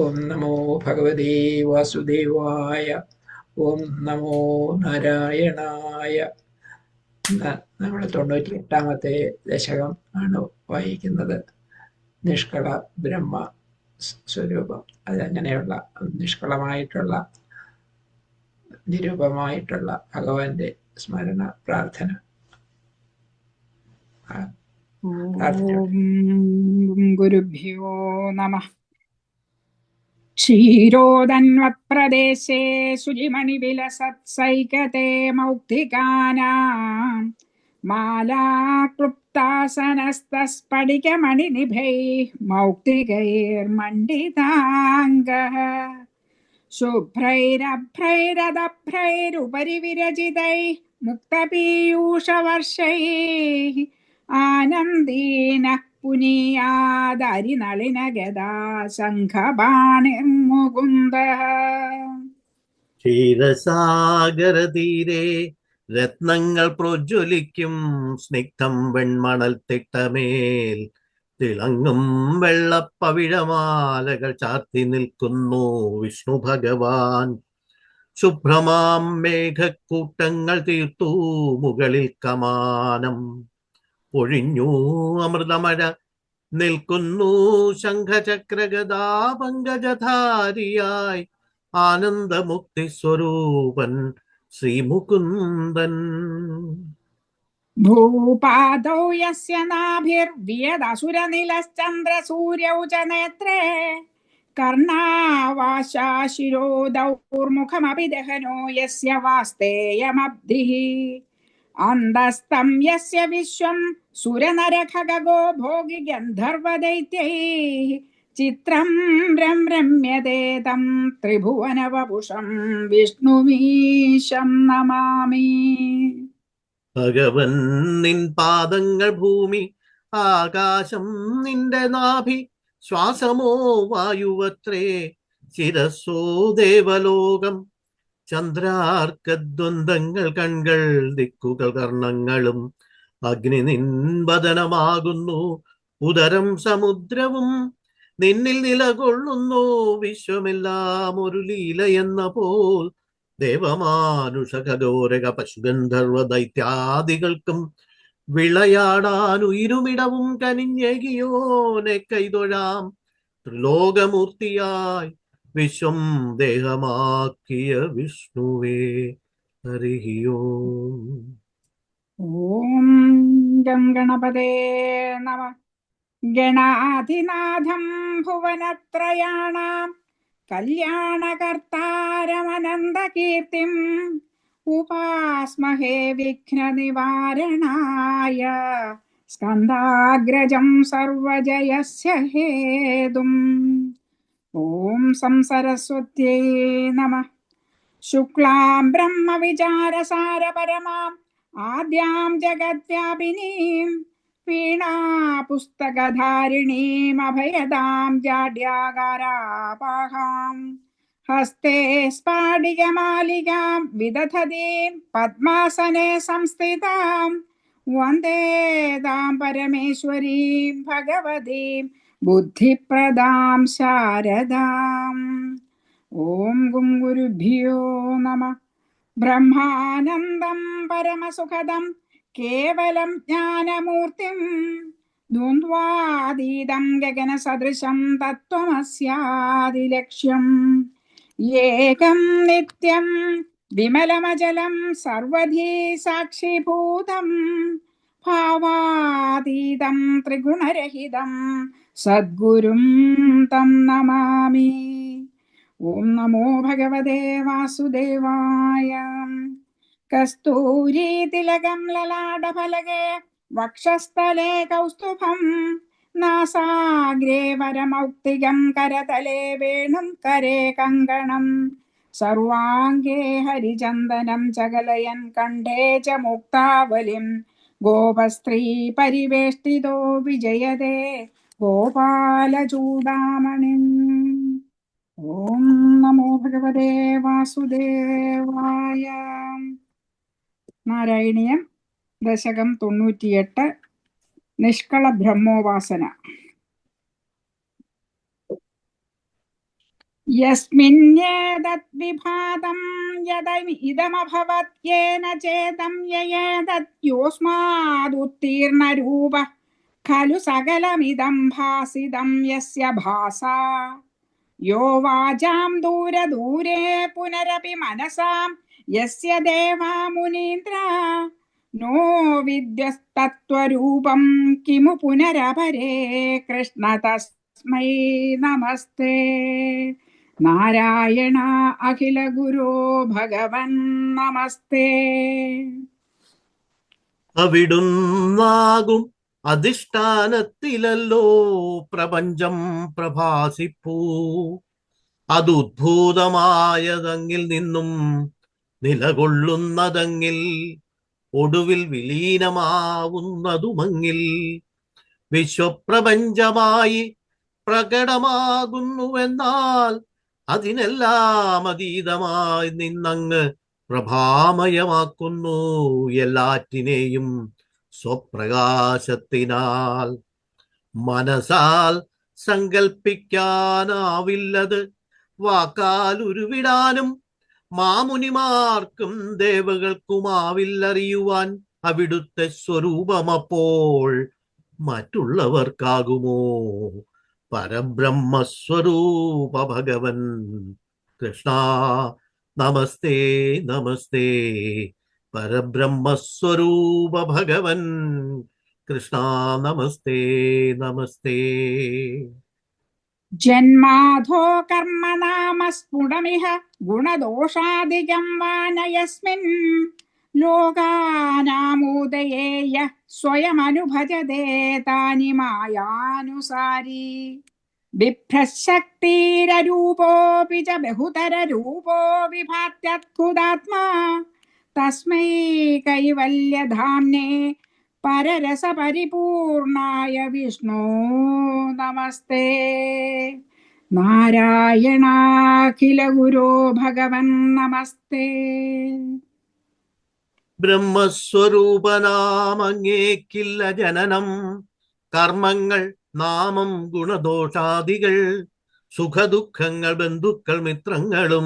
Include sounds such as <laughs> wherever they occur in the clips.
ഓം നമോ ഭഗവതേ വാസുദേവായ ഓം നമോ നാരായണായ. നമ്മൾ തൊണ്ണൂറ്റി എട്ടാമത്തെ ദശകം ആണ് വായിക്കുന്നത്. നിഷ്കള ബ്രഹ്മ സ്വരൂപം അതങ്ങനെയുള്ള നിഷ്കളമായിട്ടുള്ള നിരൂപമായിട്ടുള്ള ഭഗവാന്റെ സ്മരണ പ്രാർത്ഥന. ഗുരുഭ്യോ നമ. क्षीरोदन्वप्रदेशे सुजिमणिविलसत्सैकते मौक्तिकानाम् माला क्लुप्तासनस्तस्फटिकमणिनिभैः मौक्तिकैर्मण्डिताङ्गः। शुभ्रैरभ्रैरदभ्रैरुपरि विरजितैः मुक्तपीयूषवर्षैः आनन्दीनः പുനിയാതരിനളിനഗതാ ശംഖബാണിർമുകുന്ദ ക്ഷീരസാഗരതീരെ രത്നങ്ങൾ പ്രജ്വലിക്കും. സ്നിഗ്ധം വെൺമണൽ തിട്ടമേൽ തിളങ്ങും വെള്ളപ്പവിഴമാലകൾ ചാർത്തി നിൽക്കുന്നു വിഷ്ണു ഭഗവാൻ. ശുഭ്രമാം മേഘക്കൂട്ടങ്ങൾ തീർത്തു മുകളിൽ കമാനം. ഒഴിഞ്ഞു അമൃതമഴ നിൽക്കുന്നു ശംഖചക്രഗദാ പങ്കജധാരിയായി ആനന്ദമുക്തി സ്വരൂപൻ ശ്രീമുകുന്ദൻ. ഭൂപാദൗ യസ്യ നാഭിർവിയദസുരനിലശ്ചന്ദ്രസൂര്യൗ ച നേത്രേ ദഹനോ യസ്യ അന്തസ്തം യസ്യ വിശ്വം സുരനരഖഗോ ഭോഗി ഗന്ധർവദൈത്യൈ. ചിത്രം രമ്യത്തെ തം ത്രിഭുവനവപുഷം വിഷ്ണുമീശം നമാമി. ഭഗവൻ നിൻ പാദങ്ങൾ ഭൂമി ആകാശം നിന്റെ നാഭി ശ്വാസമോ വായുവത്രേ ശിരസോ ദേവലോകം ചന്ദ്രാർക്കദ്വന്ദ്ങ്ങൾ കൺകൾ ദിക്കുകൾ കർണങ്ങളും അഗ്നി നിൻപതനമാകുന്നു ഉദരം സമുദ്രവും നിന്നിൽ നിലകൊള്ളുന്നു വിശ്വമെല്ലാം ഒരു ലീല എന്ന പോൽ ദേവമാനുഷ ഖഗോരക പശുഗന്ധർവ ദൈത്യാദികൾക്കും വിളയാടാൻ ഉയരുമിടവും കനിഞ്ഞേകിയോനെ കൈതൊഴാം ത്രിലോകമൂർത്തിയായി വിശ്വം ദേഹമാക്കിയ വിഷ്ണുവേ ഹരിയോ ഓം ഗം ഗണപതേ നമ. ഗണാധിനാഥം ഭുവനത്രയാണാം. കല്യാണകർത്താരമനന്തകീർത്തിം ഉപാസ്മഹേ വിഘ്നനിവാരണായ. സ്കന്ധാഗ്രജം സർവജയസ്യ ഹേതും. ॐ संसरस्वत्यै नमः। शुक्लां, ब्रह्मविचारसारपरमाम्, आद्यां जगद्व्यापिनीं वीणापुस्तकधारिणीमभयदां जाड्यागारापाहाम् हस्ते स्फाटिकमालिकां, विदधतीं, पद्मासने संस्थितां, वंदे तां परमेश्वरीं, भगवतीं ബുദ്ധിപ്രദാം ശാരദാം. ഓം ഗും ഗുരുഭ്യോ നമ. ബ്രഹ്മാനന്ദം പരമസുഖദം. കേവലം ജ്ഞാനമൂർത്തിം. ദ്വന്ദ്വാതീതം ഗഗനസദൃശം തത്വമസ്യാദിലക്ഷ്യം ഏകം നിത്യം വിമലമചലം സർവധി സാക്ഷിഭൂതം. ഭാവാതീതം ത്രിഗുണരഹിതം സദ്ഗുരും തം നമാമി. ഓം നമോ ഭഗവതേ വാസുദേവായ. കസ്തൂരീതിലകം ലലാടഫലകേ വക്ഷസ്ഥലേ കൗസ്തുഭം. നാസാഗ്രേ വരമൗക്തികം കരതലേ വേണും കരേ കങ്കണം. സർവാംഗേ ഹരിചന്ദനം ചകലയൻ കണ്ഠേ ച മുക്താവലിം. ഗോപസ്ത്രീ പരിവേഷ്ടിതോ വിജയതേ. ഗോപാലചൂടാമണിം ഓം നമോ ഭഗവതേ വാസുദേവായ. നാരായണീയം ദശകം തൊണ്ണൂറ്റിയെട്ട് നിഷ്കള ബ്രഹ്മോപാസന. യസ്മിന്യേതദ്വിഭാതം യദമിദമഭവത്യേന ചേതം യയേതദ്യോസ്മാദുത്തീർണരൂപ खलु सकलमिदं भासिदं यस्य भासा यो वाचां दूरदूरे पुनरपि मनसां यस्य देवा मुनीन्द्रा नो विद्यस्तत्त्वरूपं किमु पुनरपरे कृष्ण तस्मै नमस्ते നാരായണ അഖില ഗുരോ ഭഗവൻ നമസ്തേ അവിടുന്നാകും അധിഷ്ഠാനത്തിലല്ലോ പ്രപഞ്ചം പ്രഭാസിപ്പൂ. അതുദ്ഭൂതമായതങ്ങിൽ നിന്നും നിലകൊള്ളുന്നതെങ്കിൽ ഒടുവിൽ വിലീനമാവുന്നതുമെങ്കിൽ വിശ്വപ്രപഞ്ചമായി പ്രകടമാകുന്നുവെന്നാൽ അതിനെല്ലാം അതീതമായി നിന്നങ്ങ് പ്രഭാമയമാക്കുന്നു എല്ലാറ്റിനെയും സ്വപ്രകാശത്തിനാൽ മനസാൽ സങ്കൽപ്പിക്കാനാവില്ലത്. വാക്കാൽ ഉരുവിടാനും മാമുനിമാർക്കും ദേവകൾക്കുമാവില്ലറിയുവാൻ അവിടുത്തെ സ്വരൂപമപ്പോൾ മറ്റുള്ളവർക്കാകുമോ? പരബ്രഹ്മസ്വരൂപ ഭഗവൻ. കൃഷ്ണ നമസ്തേ നമസ്തേ. പരബ്രഹ്മസ്വരൂപ ഭഗവൻ കൃഷ്ണ നമസ്തേ നമസ്തേ. ജന്മാധോ കർമ്മനാമസ്ഫുടമിഹ ഗുണദോഷാദികം വാനയസ്മിൻ. ലോകാനാമോദയേ യ സ്വയമനുഭജതേ താനി മായാനുസാരി. ബിഭ്രശക്തിരൂപോപി ച ബഹുതരൂപോ വിഭാത്യത്ഭുതാത്മാ തസ്മൈ കൈവല്യധാംനേ പരരസപരിപൂർണായ വിഷ്ണു. നമസ്തേ. നാരായണാഖില ഗുരോ ഭഗവൻ നമസ്തേ. ബ്രഹ്മസ്വരൂപനാമങ്ങേക്കില്ല ജനനം. കർമ്മങ്ങൾ നാമം ഗുണദോഷാദികൾ സുഖദുഃഖങ്ങൾ ബന്ധുക്കൾ മിത്രങ്ങളും.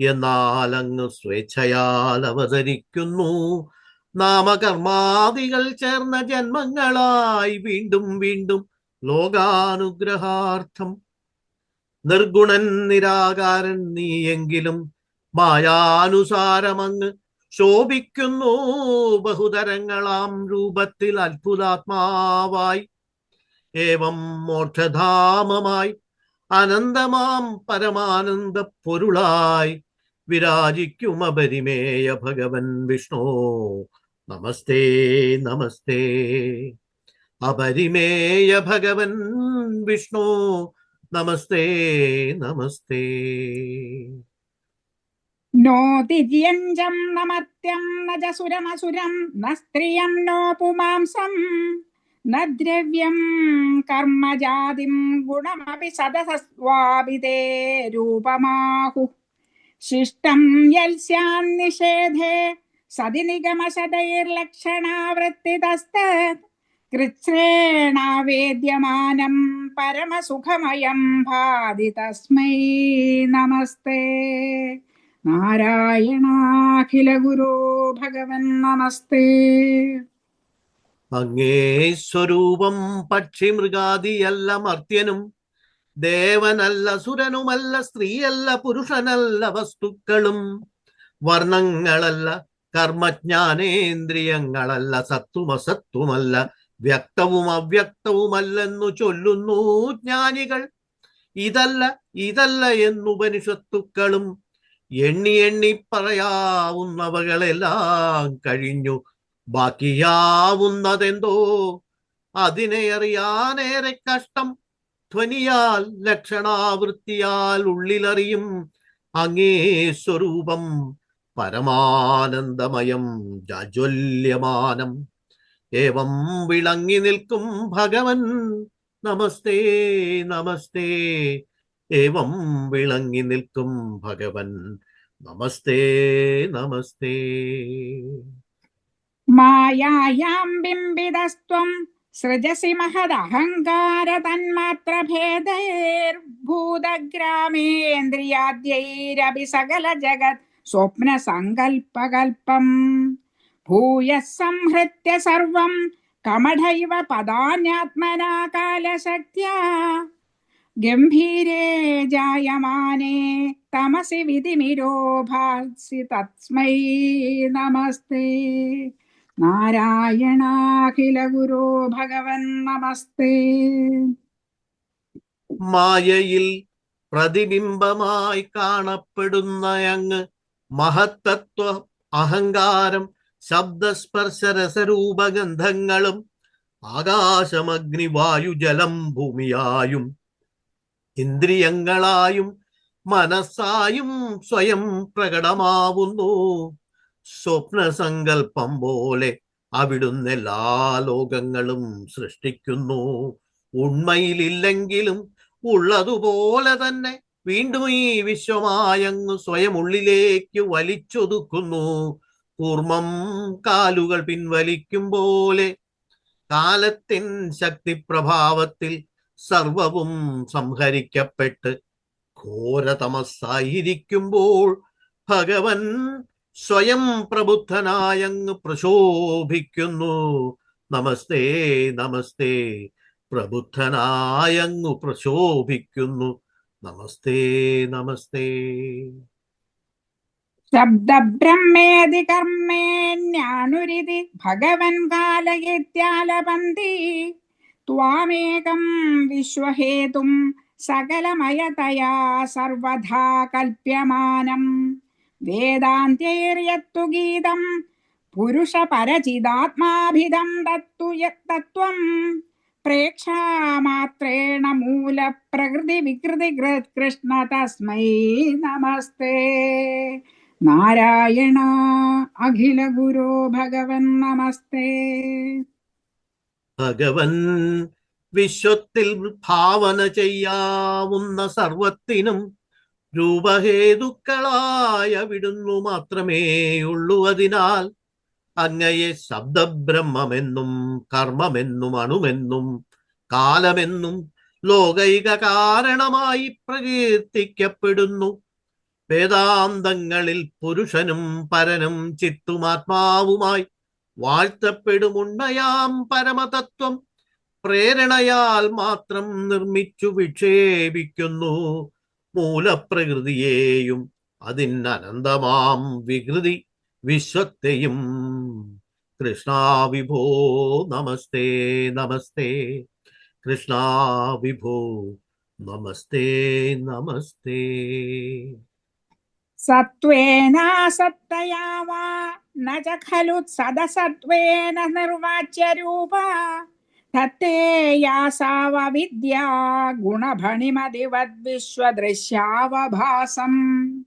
എന്നാൽ അങ്ങ് സ്വേച്ഛയാൽ അവതരിക്കുന്നു നാമകർമാദികൾ ചേർന്ന ജന്മങ്ങളായി വീണ്ടും വീണ്ടും ലോകാനുഗ്രഹാർത്ഥം. നിർഗുണൻ നിരാകാരൻ നീയെങ്കിലും മായാനുസാരമങ്ങ് ശോഭിക്കുന്നു. ബഹുതരങ്ങളാം രൂപത്തിൽ അത്ഭുതാത്മാവായി. ഏവം മോക്ഷധാമമായി അനന്തമാം പരമാനന്ദ പൊരുളായി. വിരാജിക്കും അപരിമേയ ഭഗവൻ വിഷ്ണു നമസ്തേ നമസ്തേ അപരിമേയ ഭഗവൻ വിഷ്ണു നമസ്തേ നമസ്തേ नो दिव्यञ्जं न मर्त्यं न च सुरमसुरं न स्त्रियं नो पुमांसं न द्रव्यं कर्म जातिं गुणमपि सदसस्वाभिते रूपमाहुः शिष्टं यल्स्यान्निषेधे सदि निगमशदैर्लक्षणावृत्तितस्तत् कृच्छ्रेणावेद्यमानं परमसुखमयं भाति तस्मै नमस्ते നാരായണാഖിലഗുരോ ഭഗവൻ നമസ്തേ അങ്ങേ സ്വരൂപം പക്ഷി മൃഗാദിയല്ല മർത്യനും ദേവനല്ല സുരനുമല്ല സ്ത്രീയല്ല പുരുഷനല്ല വസ്തുക്കളും. വർണങ്ങളല്ല കർമ്മജ്ഞാനേന്ദ്രിയങ്ങളല്ല സത്വമസത്വമല്ല വ്യക്തവും അവ്യക്തവുമല്ലെന്നു ചൊല്ലുന്നു ജ്ഞാനികൾ. ഇതല്ല ഇതല്ല എന്നുപനിഷത്തുക്കളും എണ്ണി എണ്ണി പറയാവുന്നവകളെല്ലാം കഴിഞ്ഞു. ബാക്കിയാവുന്നതെന്തോ? അതിനെ അറിയാനേറെ കഷ്ടം. ധ്വനിയാൽ ലക്ഷണാവൃത്തിയാൽ ഉള്ളിലറിയും അങ്ങേ സ്വരൂപം പരമാനന്ദമയം ജാജ്വല്യമാനം. ഏവം വിളങ്ങി നിൽക്കും ഭഗവൻ. നമസ്തേ നമസ്തേ. ഏവം വിളങ്ങി നിൽക്കും ഭഗവൻ. നമസ്തേ നമസ്തേ. മായായാം ബിംബിതസ്ത്വം सृजसि महदहङ्कार तन्मात्रभेदैर्भूतग्रामेन्द्रियाद्यैरपि सकल जगत् स्वप्नसङ्कल्पकल्पम् भूयः संहृत्य सर्वं कमढैव पदान्यात्मना कालशक्त्या गम्भीरे जायमाने तमसि विधिमिरो भासि तस्मै नमस्ते। നാരായണാഖില ഗുരോ ഭഗവൻ നമസ്തേ. മായയിൽ പ്രതിബിംബമായി കാണപ്പെടുന്ന അങ്ങ് മഹത്തത്വ അഹങ്കാരം ശബ്ദസ്പർശരസരൂപഗന്ധങ്ങളും ആകാശമഗ്നി വായു ജലം ഭൂമിയായും ഇന്ദ്രിയങ്ങളായും മനസ്സായും സ്വയം പ്രകടമാവുന്നു. സ്വപ്നസങ്കല്പം പോലെ അവിടുന്ന് എല്ലാ ലോകങ്ങളും സൃഷ്ടിക്കുന്നു. ഉണ്മയിലില്ലെങ്കിലും ഉള്ളതുപോലെ തന്നെ വീണ്ടും ഈ വിശ്വമായങ്ങ് സ്വയം ഉള്ളിലേക്ക് വലിച്ചൊതുക്കുന്നു. കൂർമ്മം കാലുകൾ പിൻവലിക്കും പോലെ കാലത്തിൻ ശക്തിപ്രഭാവത്തിൽ സർവവും സംഹരിക്കപ്പെട്ട് ഘോരതമസ്സായിരിക്കുമ്പോൾ ഭഗവൻ സ്വയം പ്രബുദ്ധനായങ്ങ് പ്രശോഭിക്കുന്നു. നമസ്തേ നമസ്തേ. പ്രബുദ്ധനായങ്ങു പ്രശോഭിക്കുന്നു. നമസ്തേ നമസ്തേ. ശബ്ദബ്രഹ്മേതി കർമ്മേണ്യാണുരിതി ഭഗവൻ കാലയിത്യാലപന്തി ത്വാമേകം വിശ്വഹേതും സകലമയതയാ സർവധാ കൽപ്യമാനം. വേദാന്ത്യൈര്യത്തു ഗീതം. പുരുഷപരചിതാത്മാഭിധം തത്തു തത്വം. പ്രേക്ഷാമാത്രേണ മൂലപ്രകൃതി വികൃതി കൃഷ്ണ തസ്മൈ നമസ്തേ. നാരായണ അഖില ഗുരോ ഭഗവൻ നമസ്തേ. ഭഗവൻ വിശ്വത്തിൽ ഭാവന ചെയ്യാവുന്ന സർവത്തിനും രൂപഹേതുക്കളായ വിടുന്നു മാത്രമേ ഉള്ളൂ അതിനാൽ. അങ്ങയെ ശബ്ദബ്രഹ്മമെന്നും കർമ്മമെന്നും അണുമെന്നും കാലമെന്നും ലോകൈക കാരണമായി പ്രകീർത്തിക്കപ്പെടുന്നു. വേദാന്തങ്ങളിൽ പുരുഷനും പരനും ചിത്തുമാത്മാവുമായി വാഴ്ത്തപ്പെടുമുണ്ണയാം പരമതത്വം. പ്രേരണയാൽ മാത്രം നിർമ്മിച്ചു വിക്ഷേപിക്കുന്നു. മൂലപ്രകൃതിയെയും അതിനനന്തമാം വികൃതി വിശ്വത്തെയും. കൃഷ്ണ വിഭോ നമസ്തേ നമസ്തേ. കൃഷ്ണ വിഭോ നമസ്തേ നമസ്തേ. സത്വേനാസത്തയാ വാ ന ഖലു സദസത്വേന നിർവാച്യ രൂപ तत्ते या वविद्या गुणभणिमदिवद्विश्वदृश्यावभासम्।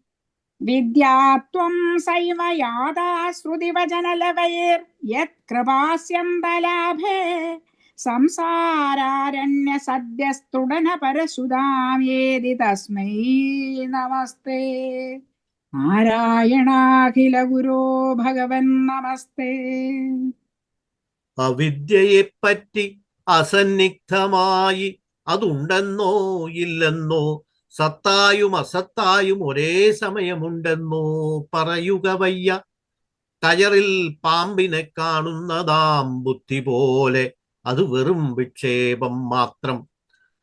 विद्या त्वं सैव यादाश्रुदिवजनलवैर्यत्कृपास्यन्दलाभे संसारण्यसद्यस्तुडनपरसुदा येदि तस्मै नमस्ते। नारायणाखिलगुरो भगवन्नमस्ते। അവിദ്യയെപ്പറ്റി അസന്നിഗ്ധമായി. അതുണ്ടെന്നോ ഇല്ലെന്നോ സത്തായും അസത്തായും ഒരേ സമയമുണ്ടെന്നോ പറയുക വയ്യ. കയറിൽ പാമ്പിനെ കാണുന്നതാം ബുദ്ധി പോലെ. അത് വെറും വിക്ഷേപം മാത്രം.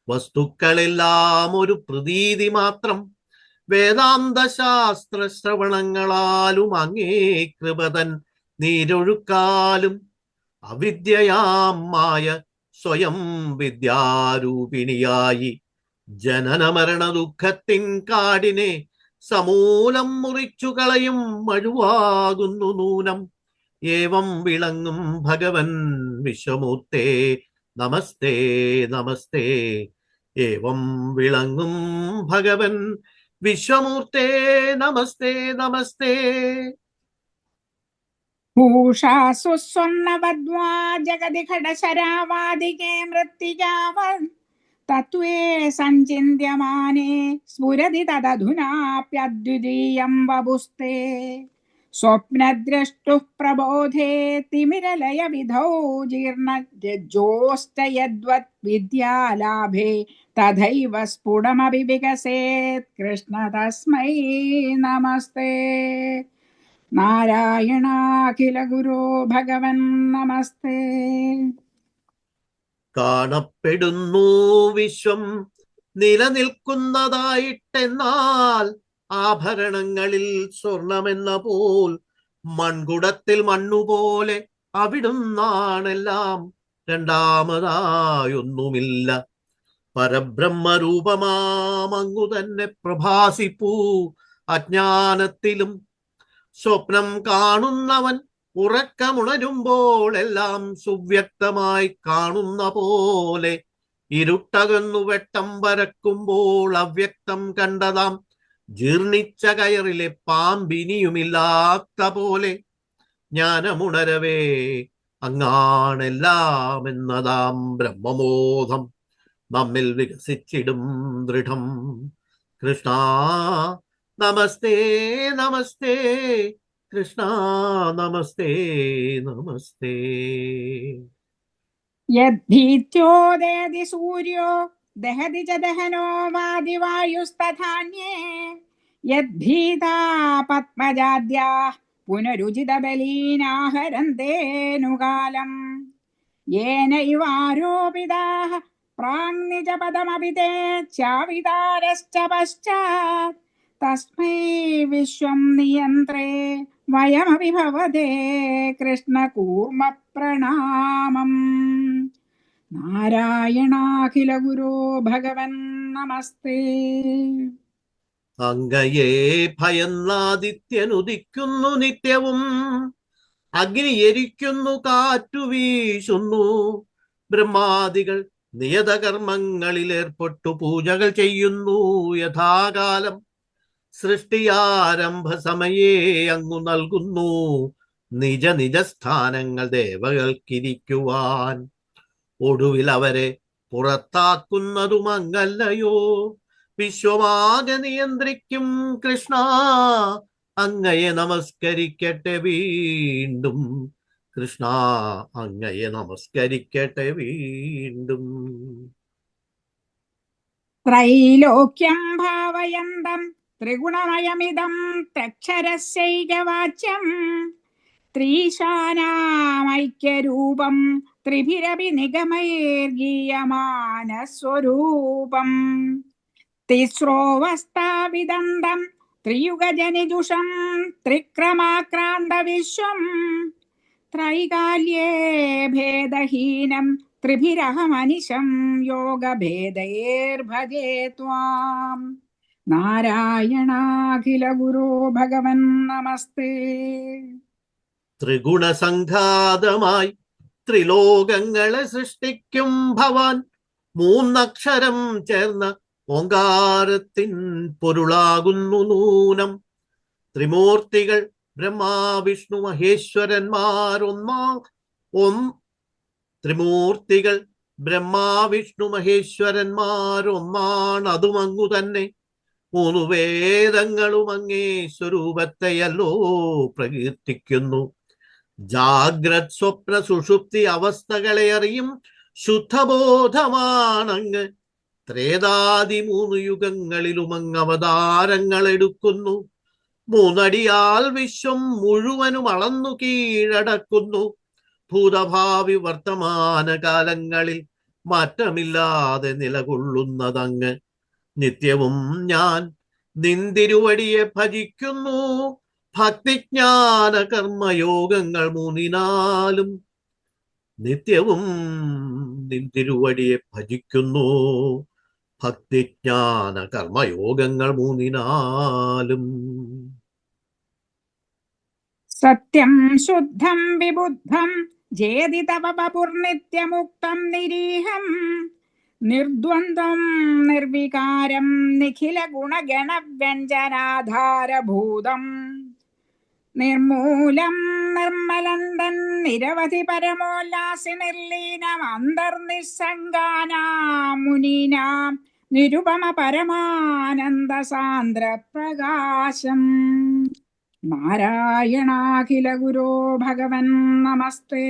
വസ്തുക്കളെല്ലാം ഒരു പ്രതീതി മാത്രം. വേദാന്ത ശാസ്ത്ര ശ്രവണങ്ങളാലും അങ്ങേ കൃപതൻ നീരൊഴുക്കാലും അവിദ്യയാം മായ സ്വയം വിദ്യാരൂപിണിയായി. ജനനമരണ ദുഃഖത്തിൻ കാടിനെ സമൂലം മുറിച്ചു കളയും മഴുവാകുന്നു നൂനം. ഏവം വിളങ്ങും ഭഗവൻ വിശ്വമൂർത്തേ നമസ്തേ നമസ്തേ. ഏവം വിളങ്ങും ഭഗവൻ വിശ്വമൂർത്തേ നമസ്തേ നമസ്തേ. पूषा सुस्वर्णवद्वा जगदिखडशरावादिके मृत्तिकावन् तत्त्वे सञ्चिन्त्यमाने स्फुरति तदधुनाप्यद्वितीयं वपुस्ते। स्वप्नद्रष्टुः प्रबोधे तिमिरलयविधौ जीर्णजोश्च यद्वत् विद्यालाभे तथैव स्फुटमपि विकसेत्। कृष्ण तस्मै नमस्ते। നാരായണാഖിലഗുരോ ഭഗവൻ നമസ്തേ. കാണപ്പെടുന്നു വിശ്വം നിലനിൽക്കുന്നതായിട്ടെന്നാൽ ആഭരണങ്ങളിൽ സ്വർണമെന്ന പോൽ മൺകുടത്തിൽ മണ്ണുപോലെ അവിടുന്നാണെല്ലാം രണ്ടാമതായൊന്നുമില്ല. പരബ്രഹ്മരൂപമാമങ്ങു തന്നെ പ്രഭാസിപ്പൂ അജ്ഞാനത്തിലും സ്വപ്നം കാണുന്നവൻ ഉറക്കമുണരുമ്പോൾ എല്ലാം സുവ്യക്തമായി കാണുന്ന പോലെ ഇരുട്ടകന്നു വെട്ടം വരക്കുമ്പോൾ അവ്യക്തം കണ്ടതാം. ജീർണിച്ച കയറിലെ പാമ്പിനിയുമില്ലാത്ത പോലെ ജ്ഞാനമുണരവേ അങ്ങാണെല്ലാം എന്നതാം ബ്രഹ്മബോധം. നമ്മിൽ വികസിച്ചിടും ദൃഢം. കൃഷ്ണ नमस्ते नमस्ते, कृष्णा, नमस्ते नमस्ते। यद्भीत्योदयति सूर्यो दहति च दहनो वादिवायुस्तथान्ये यद्भीता येन इवारोपिताः प्राङ्निजपदमपि ते चावितारश्च पश्चात्। തസ്മൈ വിശ്വം നിയന്ത്രേ വയമപി ഭവതേ കൃഷ്ണകൂർമ്മപ്രണാമം നാരായണാഖില ഗുരോ ഭഗവൻ നമസ്തേ അങ്ങയെ ഭയന്നാദിത്യനുദിക്കുന്നു നിത്യവും അഗ്നി എരിക്കുന്നു കാറ്റു വീശുന്നു ബ്രഹ്മാദികൾ നിയതകർമ്മങ്ങളിൽ ഏർപ്പെട്ടു പൂജകൾ ചെയ്യുന്നു യഥാകാലം. സൃഷ്ടിയാരംഭ സമയേ അങ്ങു നൽകുന്നു. നിജ നിജ സ്ഥാനങ്ങൾ ദേവകൾക്കിരിക്കുവാൻ. ഒടുവിൽ അവരെ പുറത്താക്കുന്നതും അങ്ങല്ലയോ? വിശ്വമാകെ നിയന്ത്രിക്കും കൃഷ്ണ. അങ്ങയെ നമസ്കരിക്കട്ടെ വീണ്ടും. കൃഷ്ണ അങ്ങയെ നമസ്കരിക്കട്ടെ വീണ്ടും. ത്രിഗുണമയമിതം തക്ഷരസ്യൈകവാച്യം ത്രീശാനാമൈക്യരൂപം ത്രിഭിരപി നിഗമൈർഗീയമാനസ്വരൂപം തിസ്രോവസ്ഥാവിദന്തം ത്രിയുഗജനിജുഷം ത്രിക്രമാക്രാന്ത വിശ്വം ത്രൈകാല്യേ ഭേദഹീനം ത്രിഭിരഹമനിശം യോഗഭേദയേർഭജേ ത്വാം. നാരായണാഖില ഗുരോ ഭഗവൻ നമസ്തേ. ത്രിഗുണസംഘാതമായി ത്രിലോകങ്ങളെ സൃഷ്ടിക്കും ഭവാൻ. മൂന്നക്ഷരം ചേർന്ന ഓങ്കാരത്തിൻ പൊരുളാകുന്നു നൂനം. ത്രിമൂർത്തികൾ ബ്രഹ്മാ വിഷ്ണു മഹേശ്വരന്മാരൊന്നാ. ഒം ത്രിമൂർത്തികൾ ബ്രഹ്മാ വിഷ്ണു മഹേശ്വരന്മാരൊന്നാണ് അതുമങ്ങു തന്നെ. മൂന്നു വേദങ്ങളും അങ്ങേ സ്വരൂപത്തെയല്ലോ പ്രകീർത്തിക്കുന്നു. ജാഗ്രത് സ്വപ്ന സുഷുപ്തി അവസ്ഥകളെ അറിയും ശുദ്ധബോധമാണങ്ങ്. ത്രേതാദി മൂന്ന് യുഗങ്ങളിലും അങ്ങ് അവതാരങ്ങൾ എടുക്കുന്നു. മൂന്നടിയാൽ വിശ്വം മുഴുവനും അളന്നു കീഴടക്കുന്നു. ഭൂതഭാവി വർത്തമാന കാലങ്ങളിൽ മാറ്റമില്ലാതെ നിലകൊള്ളുന്നതങ്ങ്. നിത്യവും ഞാൻ നിന്തിരുവടിയെ ഭജിക്കുന്നു. ഭക്തിജ്ഞാന കർമ്മയോഗങ്ങൾ മൂന്നിനാലും നിത്യവും നിന്തിരുവടിയെ ഭജിക്കുന്നു. ഭക്തിജ്ഞാന കർമ്മയോഗങ്ങൾ മൂന്നിനാലും സത്യം ശുദ്ധം വിബുദ്ധം. ജേതി തവ പുർനിത്യമുക്തം നിരീഹം. നിർദ്വന്ദ്വം നിർവികാരം നിഖില ഗുണഗണവ്യഞ്ജനാധാരഭൂതം. നിർമൂലം നിർമ്മലന്തൻ നിരവധി പരമോല്ലാസി നിർലീനം അന്തർനിസ്സംഗാനാമുനീനാം നിരുപമ പരമാനന്ദ സാന്ദ്ര പ്രകാശം നാരായണാഖില ഗുരോ ഭഗവൻ നമസ്തേ.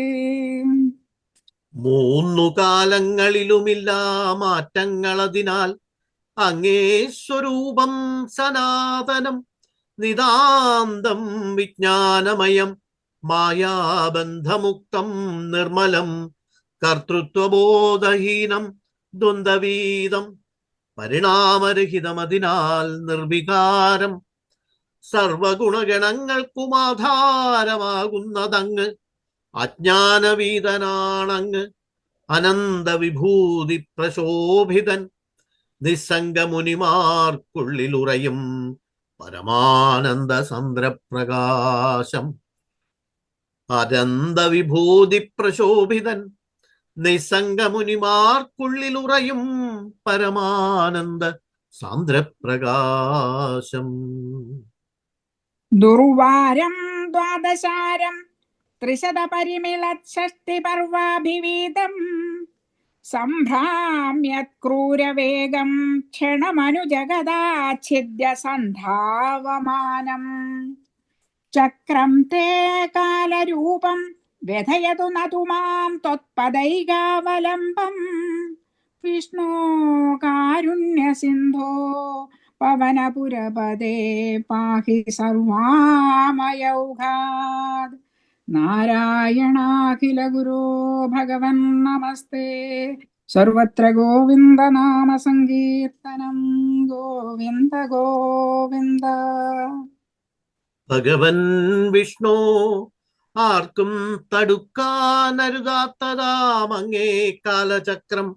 മൂന്നു കാലങ്ങളിലുമില്ല മാറ്റങ്ങൾ അതിനാൽ അങ്ങേ സ്വരൂപം സനാതനം നിതാന്തം വിജ്ഞാനമയം മായാബന്ധമുക്തം നിർമ്മലം കർത്തൃത്വബോധഹീനം ദ്വന്ദ്വീതം പരിണാമരഹിതമതിനാൽ നിർവികാരം. സർവഗുണഗണങ്ങൾക്കും ആധാരമാകുന്നതങ്ങ് അജ്ഞാനവീതനാണങ്ങ് അനന്തവിഭൂതി പ്രശോഭിതൻ. നിസ്സംഗമുനിമാർക്കുള്ളിലുറയും പരമാനന്ദ സന്ദ്രപ്രകാശം അനന്തവിഭൂതി പ്രശോഭിതൻ നിസ്സംഗമുനിമാർക്കുള്ളിലുറയും പരമാനന്ദ സാന്ദ്രപ്രകാശം ദുർവാരം ദ്വാദശാരം त्रिशतपरिमिलत्षष्टिपर्वाभिवीतम् सम्भ्राम्यत्क्रूरवेगम् क्षणमनुजगदाच्छिद्य सन्धावमानम् चक्रम् ते कालरूपम् व्यथयतु न तु माम् त्वत्पदैगावलम्बम् विष्णो कारुण्यसिन्धो पवनपुरपदे पाहि सर्वामयौघात् നാരായണാഖില ഗുരോ ഭഗവൻ നമസ്തേ. സർവത്ര ഗോവിന്ദ നാമ സങ്കീർത്തനം. ഗോവിന്ദ ഗോവിന്ദ. ഭഗവൻ വിഷ്ണു ആർക്കും തടുക്കാനരുതാത്തതാം അങ്ങേ കാലചക്രം.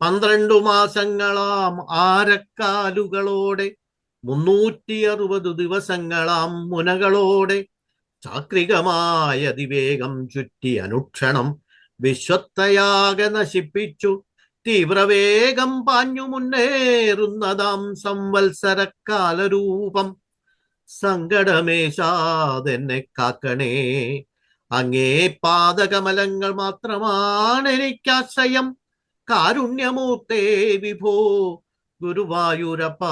പന്ത്രണ്ടു മാസങ്ങളാം ആരക്കാലുകളോടെ മുന്നൂറ്റി അറുപത് ദിവസങ്ങളാം മുനകളോടെ ചാക്രികമായ അതിവേഗം ചുറ്റി അനുക്ഷണം വിശ്വത്തയാകെ നശിപ്പിച്ചു. തീവ്രവേഗം പാഞ്ഞു മുന്നേറുന്നതാം സംവത്സരക്കാലരൂപം. സങ്കടമേശാതെന്നെ കാക്കണേ അങ്ങേ പാദകമലങ്ങൾ മാത്രമാണ് എനിക്കാശ്രയം കാരുണ്യമൂർത്തേ വിഭോ ഗുരുവായൂരപ്പ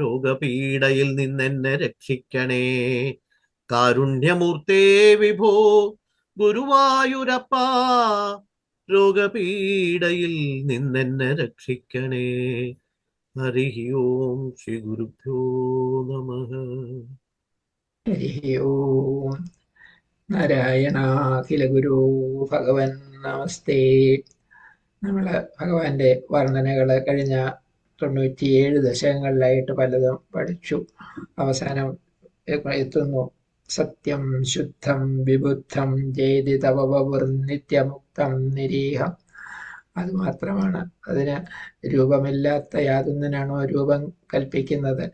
രോഗപീഡയിൽ നിന്നെന്നെ രക്ഷിക്കണേ. കാരുണ്യമൂർത്തേ വിഭോ ഗുരുവായൂരപ്പ രോഗപീഡയിൽ നിന്നെന്നെ രക്ഷിക്കണേ. ഹരി ഓം ശ്രീ ഗുരുഭ്യോ നമ. ഹരി ഓം. ഗുരു ഭഗവൻ നമസ്തേ. നമ്മൾ ഭഗവാന്റെ വർണനകൾ കഴിഞ്ഞ തൊണ്ണൂറ്റിയേഴ് ദശകങ്ങളിലായിട്ട് പലതും പഠിച്ചു. അവസാനം എത്തുന്നു. സത്യം ശുദ്ധം വിബുദ്ധം ജയതി തവ നിത്യമുക്തം നിരീഹം. അത് മാത്രമാണ്. അതിന് രൂപമില്ലാത്ത യാതൊന്നിനാണോ രൂപം കൽപ്പിക്കുന്നത്?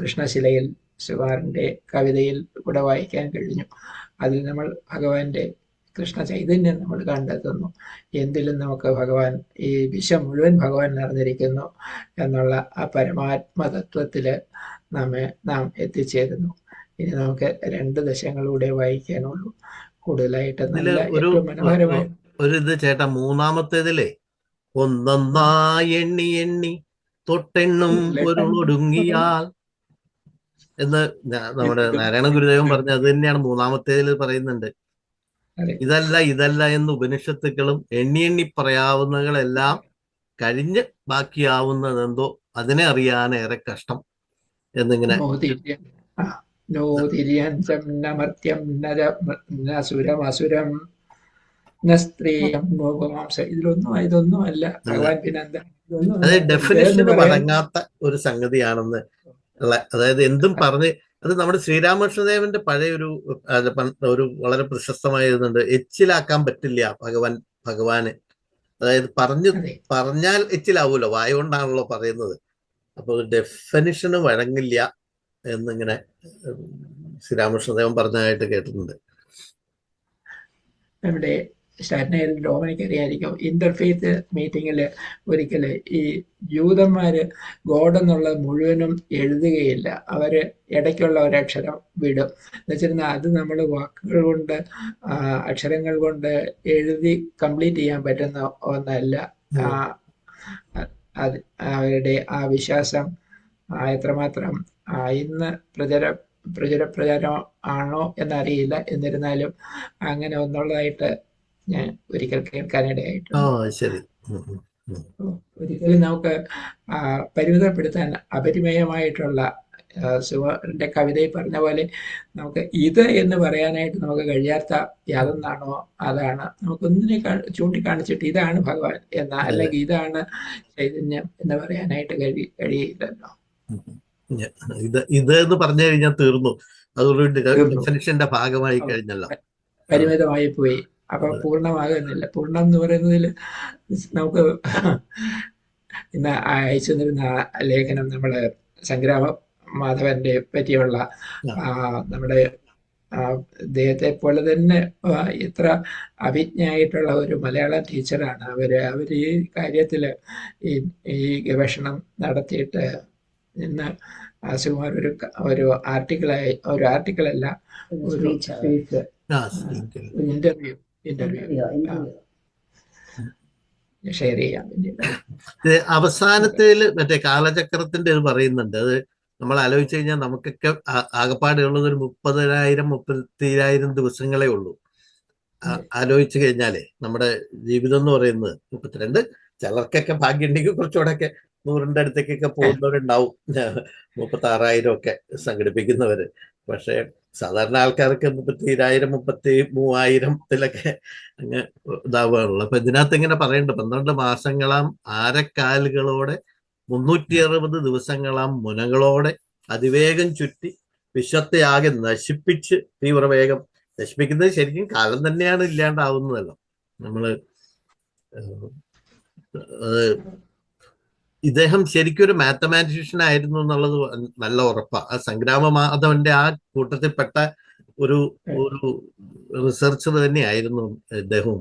കൃഷ്ണശിലയിൽ ശിവാറിന്റെ കവിതയിൽ കൂടെ വായിക്കാൻ കഴിഞ്ഞു. അതിൽ നമ്മൾ ഭഗവാന്റെ കൃഷ്ണ ചൈതന്യം നമ്മൾ കണ്ടെത്തുന്നു. എന്തിലും നമുക്ക് ഭഗവാൻ ഈ വിശ്വം മുഴുവൻ ഭഗവാൻ നിറഞ്ഞിരിക്കുന്നു എന്നുള്ള ആ പരമാത്മതത്വത്തിൽ നമ്മെ നാം എത്തിച്ചേരുന്നു. ഇനി നമുക്ക് രണ്ട് ദശങ്ങളിലൂടെ വായിക്കാനുള്ളൂ. കൂടുതലായിട്ട് നല്ല ഏറ്റവും മനോഹരമായ ഒരു ഇത് ചേട്ടാ മൂന്നാമത്തേതിലേ ഒന്നൊന്നായി എണ്ണി എണ്ണി തൊട്ടെണ്ണും പൊരുളൊടുങ്ങിയാൽ എന്ന് നമ്മുടെ <laughs> നാരായണ ഗുരുദേവൻ പറഞ്ഞ അത് തന്നെയാണ് മൂന്നാമത്തേതിൽ പറയുന്നുണ്ട്. ഇതല്ല ഇതല്ല എന്ന് ഉപനിഷത്തുക്കളും എണ്ണി എണ്ണി പറയാവുന്നകളെല്ലാം കഴിഞ്ഞ് ബാക്കിയാവുന്നതെന്തോ അതിനെ അറിയാൻ ഏറെ കഷ്ടം എന്നിങ്ങനെ ന സ്ത്രീയം ഇതിലൊന്നും ഇതൊന്നും അല്ല. ഭഗവാൻ പിന്നെന്താ എന്താ? അത്. ഡെഫിനിഷന് വഴങ്ങാത്ത ഒരു സംഗതിയാണെന്ന് അതായത് എന്തും പറഞ്ഞ് അത് നമ്മുടെ ശ്രീരാമകൃഷ്ണദേവന്റെ പഴയ ഒരു ഒരു വളരെ പ്രശസ്തമായ ഇതുണ്ട് എച്ചിലാക്കാൻ പറ്റില്ല ഭഗവാൻ ഭഗവാന്. അതായത് പറഞ്ഞു പറഞ്ഞാൽ എച്ചിലാവൂലോ. വായ കൊണ്ടാണല്ലോ പറയുന്നത്. അപ്പൊ ഡെഫിനിഷന് വഴങ്ങില്ല. എന്നിങ്ങനെ ശ്രീരാമകൃഷ്ണദേവൻ പറഞ്ഞതായിട്ട് കേട്ടിട്ടുണ്ട്. നമ്മുടെ ഷാറ്റ്നയിൽ ഡോമനിക്ക് അറിയായിരിക്കും ഇന്റർഫെയ്ത്ത് മീറ്റിങ്ങിൽ ഒരിക്കൽ ഈ ജൂതന്മാര് ഗോഡ് എന്നുള്ളത് മുഴുവനും എഴുതുകയില്ല. അവർ ഇടയ്ക്കുള്ള ഒരക്ഷരം വിടും. എന്നുവെച്ചിരുന്നാൽ അത് നമ്മൾ വാക്കുകൾ കൊണ്ട് അക്ഷരങ്ങൾ കൊണ്ട് എഴുതി കംപ്ലീറ്റ് ചെയ്യാൻ പറ്റുന്ന ഒന്നല്ല. അവരുടെ ആ വിശ്വാസം എത്രമാത്രം ഇന്ന് പ്രചര പ്രചര പ്രചാരം ആണോ എന്നറിയില്ല. എന്നിരുന്നാലും അങ്ങനെ ഒന്നുള്ളതായിട്ട് ഞാൻ ഒരിക്കൽ ഉം. ഒരിക്കലും നമുക്ക് പരിമിതപ്പെടുത്താൻ അപരിമയമായിട്ടുള്ള ആ, കവിതയിൽ പറഞ്ഞ പോലെ നമുക്ക് ഇത് എന്ന് പറയാനായിട്ട് നമുക്ക് കഴിയാത്ത യാതൊന്നാണോ അതാണ് നമുക്കൊന്നിനെ ചൂണ്ടിക്കാണിച്ചിട്ട് ഇതാണ് ഭഗവാൻ എന്ന അല്ലെങ്കിൽ ഇതാണ് ചൈതന്യം എന്ന് പറയാനായിട്ട് കഴി കഴിയില്ലല്ലോ. ഇത് ഇത് എന്ന് പറഞ്ഞു കഴിഞ്ഞാൽ തീർന്നു. അതുകൊണ്ട്. ഡെഫിനിഷന്റെ ഭാഗമായി കഴിഞ്ഞല്ല. പരിമിതമായി പോയി. അപ്പൊ പൂർണമാകുന്നില്ല. പൂർണം എന്ന് പറയുന്നതിൽ നമുക്ക് ഇന്ന് അയച്ചു തന്നിരുന്ന ലേഖനം നമ്മൾ സംഗ്രാമ മാധവന്റെ പറ്റിയുള്ള നമ്മുടെ ദേഹത്തെ അദ്ദേഹത്തെ പോലെ തന്നെ ഇത്ര അഭിജ്ഞായിട്ടുള്ള ഒരു മലയാള ടീച്ചറാണ്. അവർ അവർ ഈ കാര്യത്തിൽ ഈ ഈ ഗവേഷണം നടത്തിയിട്ട് ഇന്ന് സുകുമാർ ഒരു ഒരു ആർട്ടിക്കിളായി ഒരു ആർട്ടിക്കിൾ അല്ല ഒരു സ്പീച്ച് ഇന്റർവ്യൂ ഇന്റർവ്യൂ ഷെയർ ചെയ്യാൻ വേണ്ടി ഇത് അവസാനത്തേൽ മറ്റേ കാലചക്രത്തിന്റെ ഇത് പറയുന്നുണ്ട്. അത് നമ്മൾ ആലോചിച്ച് കഴിഞ്ഞാൽ നമുക്കൊക്കെ ആകപ്പാടുള്ളത് ഒരു മുപ്പതിനായിരം മുപ്പത്തിരായിരം ദിവസങ്ങളേ ഉള്ളൂ. ആലോചിച്ചു ആലോചിച്ച് കഴിഞ്ഞാലേ നമ്മുടെ ജീവിതം എന്ന് പറയുന്നത് മുപ്പത്തിരണ്ട്. ചിലർക്കൊക്കെ ഭാഗ്യമുണ്ടെങ്കിൽ കുറച്ചുകൂടെയൊക്കെ നൂറിന്റെ അടുത്തേക്കൊക്കെ പോകുന്നവരുണ്ടാവും. മുപ്പത്തി ആറായിരം ഒക്കെ സംഘടിപ്പിക്കുന്നവര്. പക്ഷെ സാധാരണ ആൾക്കാർക്ക് മുപ്പത്തിരായിരം മുപ്പത്തി മൂവായിരത്തിലൊക്കെ അങ്ങ് ഇതാവുകയുള്ളു അപ്പൊ ഇതിനകത്ത് ഇങ്ങനെ പറയുന്നുണ്ട് പന്ത്രണ്ട് മാസങ്ങളാം ആരക്കാലുകളോടെ മുന്നൂറ്റി അറുപത് ദിവസങ്ങളാം മുനകളോടെ അതിവേഗം ചുറ്റി വിശ്വത്തെ ആകെ നശിപ്പിച്ച് തീവ്രവേഗം നശിപ്പിക്കുന്നത് ശരിക്കും കാലം തന്നെയാണ് ഇല്ലാണ്ടാവുന്നതല്ലോ. നമ്മൾ ഇദ്ദേഹം ശരിക്കും ഒരു മാത്തമാറ്റീഷ്യൻ ആയിരുന്നു എന്നുള്ളത് നല്ല ഉറപ്പാണ് ആ സംഗ്രാമ മാധവന്റെ ആ കൂട്ടത്തിൽപ്പെട്ട ഒരു ഒരു റിസർച്ചർ തന്നെയായിരുന്നു ഇദ്ദേഹവും.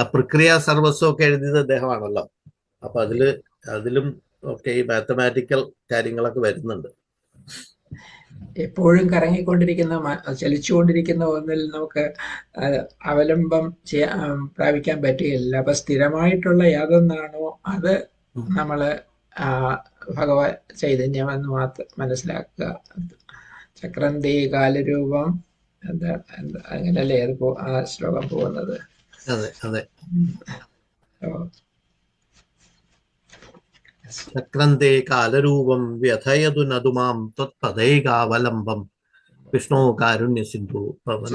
ആ പ്രക്രിയ സർവസ്വം ഒക്കെ എഴുതിയത് അദ്ദേഹമാണല്ലോ അപ്പൊ അതിൽ അതിലും ഒക്കെ ഈ മാത്തമാറ്റിക്കൽ കാര്യങ്ങളൊക്കെ വരുന്നുണ്ട്. എപ്പോഴും കറങ്ങിക്കൊണ്ടിരിക്കുന്ന ചലിച്ചുകൊണ്ടിരിക്കുന്ന ഒന്നിൽ നമുക്ക് അവലംബം പ്രാപിക്കാൻ പറ്റുകയില്ല. അപ്പൊ സ്ഥിരമായിട്ടുള്ള യാതൊന്നാണോ അത് നമ്മൾ ആ, ചൈതന്യമെന്ന് മാത്രം മനസ്സിലാക്കുക. ചക്രന്തി കാലരൂപം എന്താ എന്താ അങ്ങനല്ലേ അത് പോ ആ ശ്ലോകം പോകുന്നത്? അതെ അതെ. ചക്രന്തേ കാലരൂപം വ്യഥയതു നതുമാം ത്വത്പദൈകാവലംബം വിഷ്ണു കാരുണ്യ സിന്ധു പവന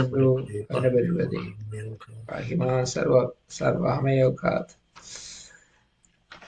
സർവ സർവാമയോഗാത്.